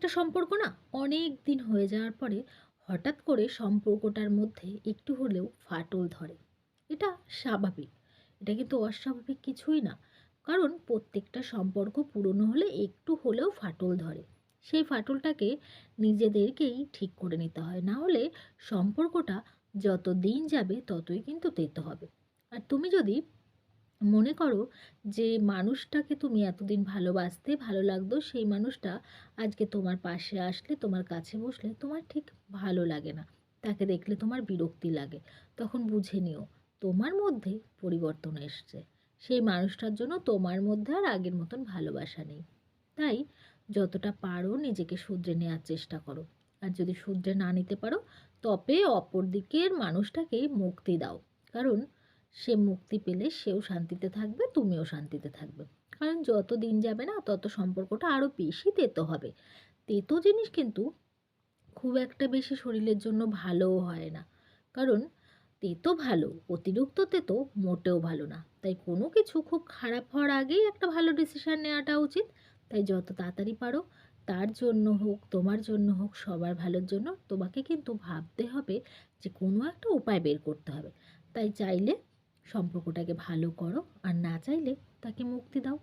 একটা সম্পর্ক না অনেক দিন হয়ে যাওয়ার পরে হঠাৎ করে সম্পর্কটার মধ্যে একটু হলেও ফাটল ধরে। এটা স্বাভাবিক। এটা কিন্তু অস্বাভাবিক কিছুই না। কারণ প্রত্যেকটা সম্পর্ক পুরনো হলে একটু হলেও ফাটল ধরে। সেই ফাটলটাকে নিজেদেরকেই ঠিক করে নিতে হয়। না হলে সম্পর্কটা যত দিন যাবে ততই কিন্তু তেতো হবে। আর তুমি যদি মনে করো যে মানুষটাকে তুমি এতদিন ভালোবাসতে ভালো লাগতো, সেই মানুষটা আজকে তোমার পাশে আসলে, তোমার কাছে বসলে তোমার ঠিক ভালো লাগে না। তাকে দেখলে তোমার বিরক্তি লাগে। তখন বুঝে নিও তোমার মধ্যে পরিবর্তন এসছে। সেই মানুষটার জন্য তোমার মধ্যে আর আগের মতন ভালোবাসা নেই। তাই যতটা পারো নিজেকে শুধরে নেওয়ার চেষ্টা করো। আর যদি শুধরে না নিতে পারো, তবে অপর দিকের মানুষটাকে মুক্তি দাও। কারণ সে মুক্তি পেলে সেও শান্তিতে থাকবে, তুমিও শান্তিতে থাকবে। কারণ যত দিন যাবে না, তত সম্পর্কটা আরও বেশি তেতো হবে। তেতো জিনিস কিন্তু খুব একটা বেশি শরীরের জন্য ভালোও হয় না। কারণ তেতো ভালো, অতিরিক্ত তেতো মোটেও ভালো না। তাই কোনো কিছু খুব খারাপ হওয়ার আগেই একটা ভালো ডিসিশান নেওয়াটা উচিত। তাই যত তাড়াতাড়ি পারো, তার জন্য হোক, তোমার জন্য হোক, সবার ভালোর জন্য তোমাকে কিন্তু ভাবতে হবে যে কোনো একটা উপায় বের করতে হবে। তাই চাইলে সম্পর্কটাকে ভালো করো আর না চাইলে তাকে মুক্তি দাও।